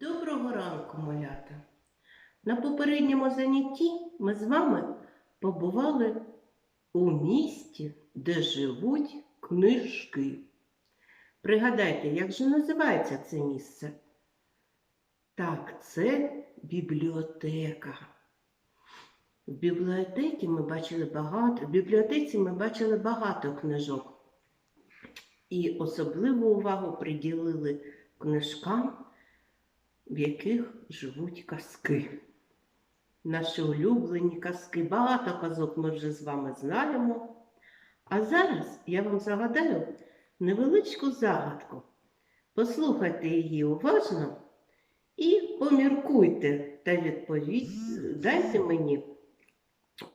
Доброго ранку, малята! На попередньому занятті ми з вами побували у місті, де живуть книжки. Пригадайте, як же називається це місце? Так, це бібліотека. В бібліотеці ми бачили багато, в бібліотеці ми бачили багато книжок. І особливу увагу приділили книжкам, в яких живуть казки. Наші улюблені казки, багато казок ми вже з вами знаємо. А зараз я вам загадаю невеличку загадку. Послухайте її уважно і поміркуйте та відповідь, дайте мені,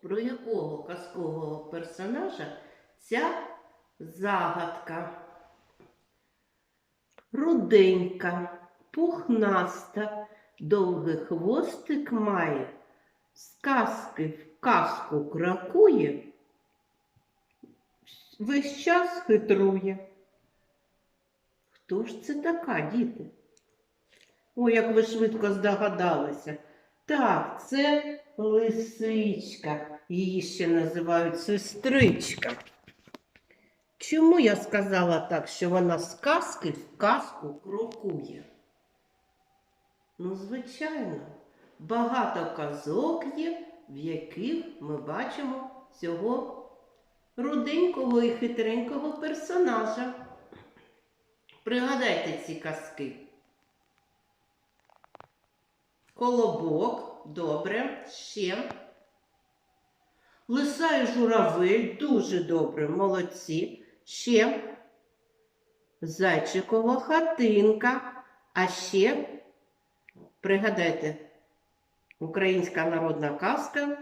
про якого казкового персонажа ця загадка. Руденька, пухнаста, довгий хвостик має, з казки в казку кракує, весь час хитрує. Хто ж це така, діти? О, як ви швидко здогадалися. Так, це лисичка. Її ще називають сестричка. Чому я сказала так, що вона з казки в казку крокує? Ну, звичайно, багато казок є, в яких ми бачимо цього руденького і хитренького персонажа. Пригадайте ці казки. Колобок, добре, ще. Лиса і журавель, дуже добре, молодці. Ще зайчикова хатинка. А ще, пригадайте, українська народна казка.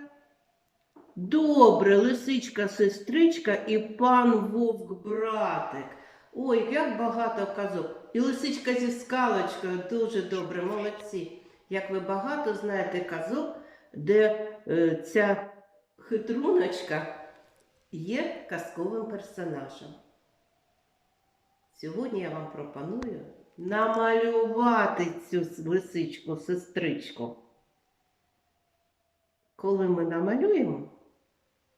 Добре, лисичка, сестричка і пан вовк братик. Ой, як багато казок. І лисичка зі скалочкою дуже добре, молодці. Як ви багато знаєте казок, де е, ця хитруночка є казковим персонажем. Сьогодні я вам пропоную намалювати цю лисичку, сестричку. Коли ми намалюємо,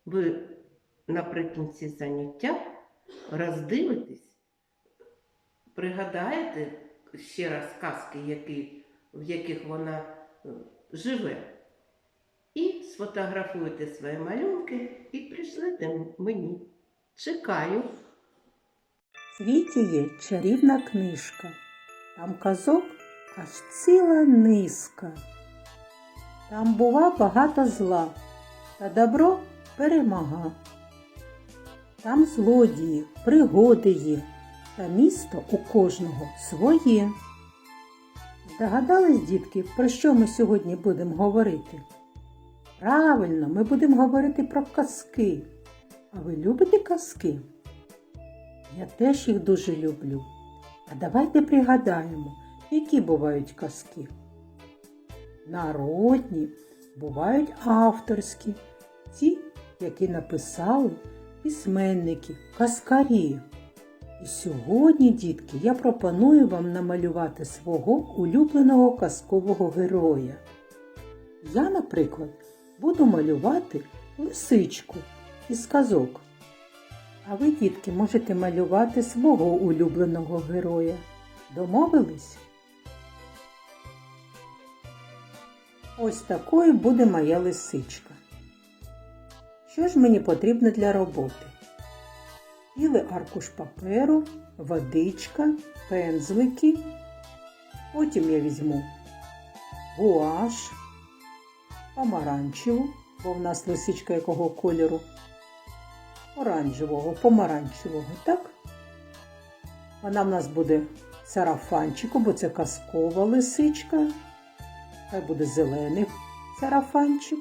ви наприкінці заняття роздивитесь, пригадаєте ще раз казки, які, в яких вона е, живе. І сфотографуйте свої малюнки і пришлете мені. Чекаю. В світі є чарівна книжка. Там казок аж ціла низка. Там бува багато зла, та добро перемага. Там злодії, пригоди є, та місто у кожного своє. Здогадались, дітки, про що ми сьогодні будемо говорити? Правильно, ми будемо говорити про казки. А ви любите казки? Я теж їх дуже люблю. А давайте пригадаємо, які бувають казки. Народні, бувають авторські, ті, які написали письменники, казкарі. І сьогодні, дітки, я пропоную вам намалювати свого улюбленого казкового героя. Я, наприклад, буду малювати лисичку із казок. А ви, дітки, можете малювати свого улюбленого героя. Домовились? Ось такою буде моя лисичка. Що ж мені потрібно для роботи? Білий аркуш паперу, водичка, пензлики. Потім я візьму гуаш, помаранчеву, бо в нас лисичка якого кольору? Оранжевого, помаранчевого, так? Вона в нас буде сарафанчику, бо це казкова лисичка. Хай буде зелений сарафанчик.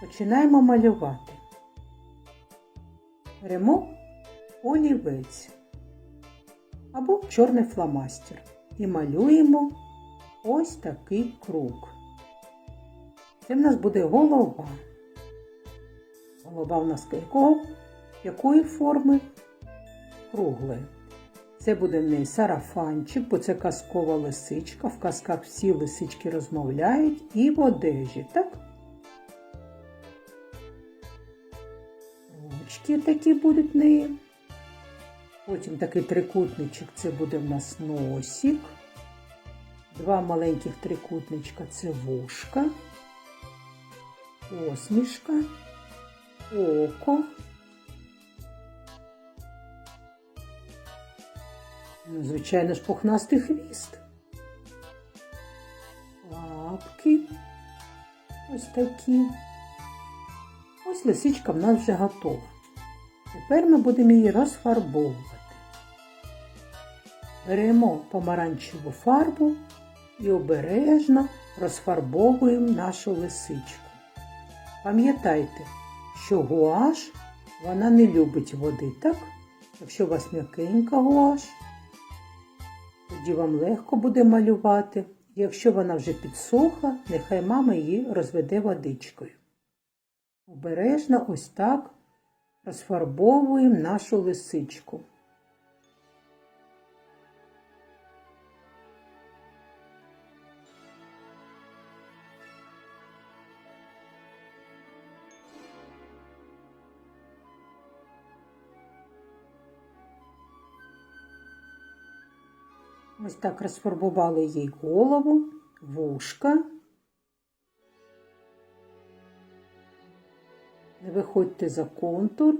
Починаємо малювати. Беремо олівець або чорний фломастер і малюємо ось такий круг. Це в нас буде голова. Голова в нас якого? Якої форми? Круглої. Це буде в неї сарафанчик, бо це казкова лисичка. В казках всі лисички розмовляють і в одежі, так? Ручки такі будуть в неї. Потім такий трикутничок це буде в нас носик. Два маленьких трикутничка це вушка, посмішка, око. Звичайно ж, пухнастий хвіст. Лапки. Ось такі. Ось лисичка в нас вже готова. Тепер ми будемо її розфарбовувати. Беремо помаранчеву фарбу і обережно розфарбовуємо нашу лисичку. Пам'ятайте, що гуаш вона не любить води, так? Якщо у вас м'якенька гуаш, тоді вам легко буде малювати. Якщо вона вже підсохла, нехай мама її розведе водичкою. Обережно ось так розфарбовуємо нашу лисичку. Ось так розфарбували їй голову, вушка. Не виходьте за контур.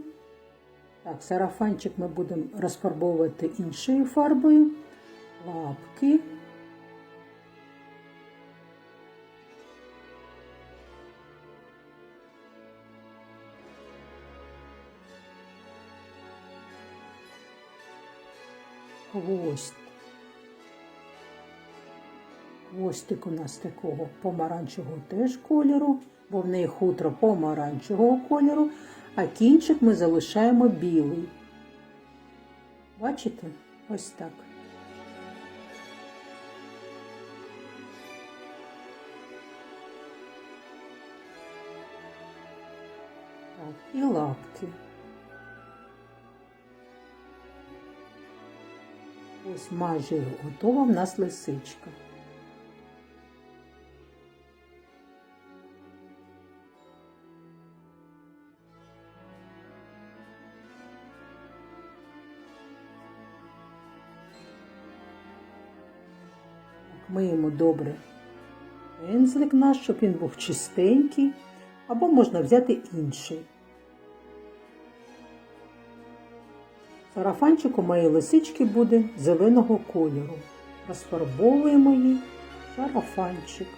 Так, сарафанчик ми будемо розфарбовувати іншою фарбою. Лапки. Хвост. Хвостик у нас такого помаранчевого теж кольору, бо в неї хутро помаранчевого кольору, а кінчик ми залишаємо білий. Бачите? Ось так. Так, і лапки. Ось майже готова в нас лисичка. Миємо добре пензлик наш, щоб він був чистенький, або можна взяти інший. Сарафанчик у моєї лисички буде зеленого кольору. Розфарбовуємо її сарафанчик.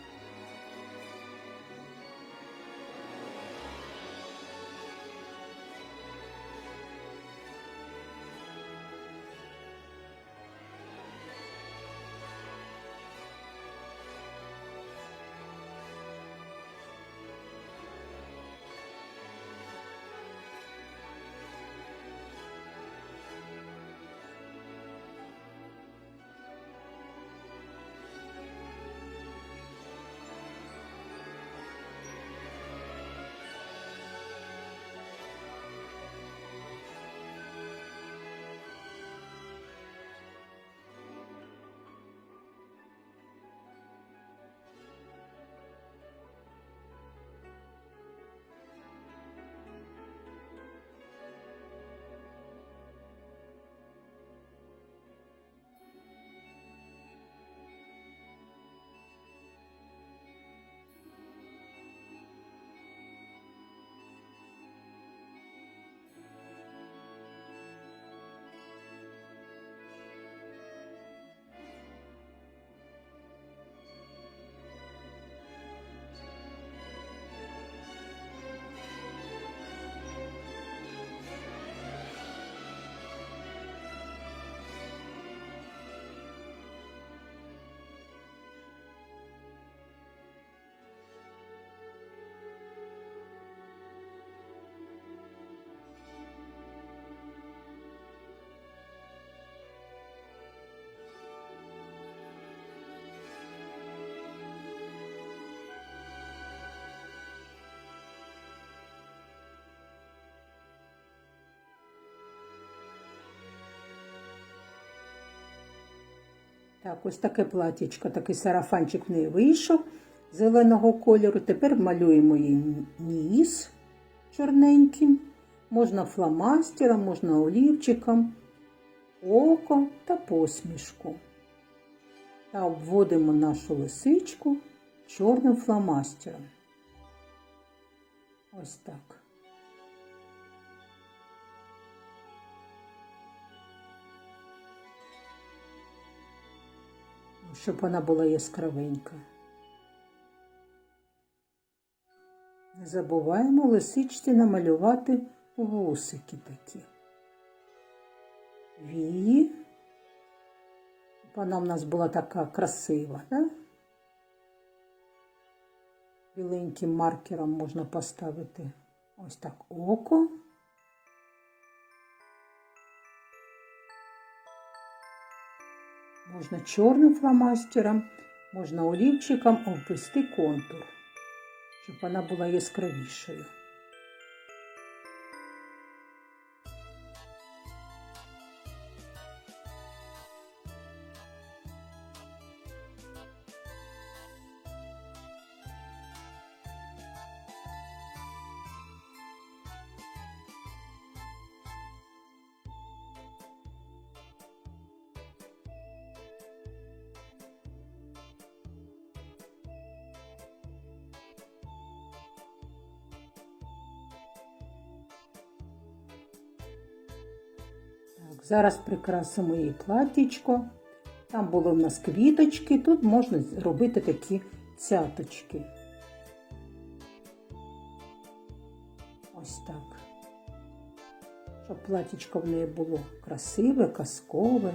Так, ось таке платічко, такий сарафанчик в неї вийшов зеленого кольору. Тепер малюємо їй ніс чорненьким. Можна фломастером, можна олівчиком, око та посмішку. Та обводимо нашу лисичку чорним фломастером. Ось так. Щоб вона була яскравенька. Не забуваємо лисичці намалювати вусики такі. Вії. Вона в нас була така красива, да? Біленьким маркером можна поставити ось так око. Можна чорним фломастером, можна олівчиком обвести контур, щоб вона була яскравішою. Зараз прикрасимо її платтячко. Там були в нас квіточки, тут можна зробити такі цяточки. Ось так. Щоб платічко в неї було красиве, казкове.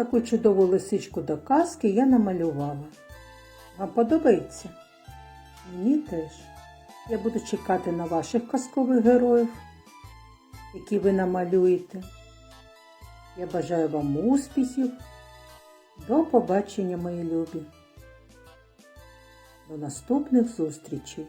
Таку чудову лисичку до казки я намалювала. Вам подобається? Мені теж. Я буду чекати на ваших казкових героїв, які ви намалюєте. Я бажаю вам успіхів. До побачення, мої любі. До наступних зустрічей!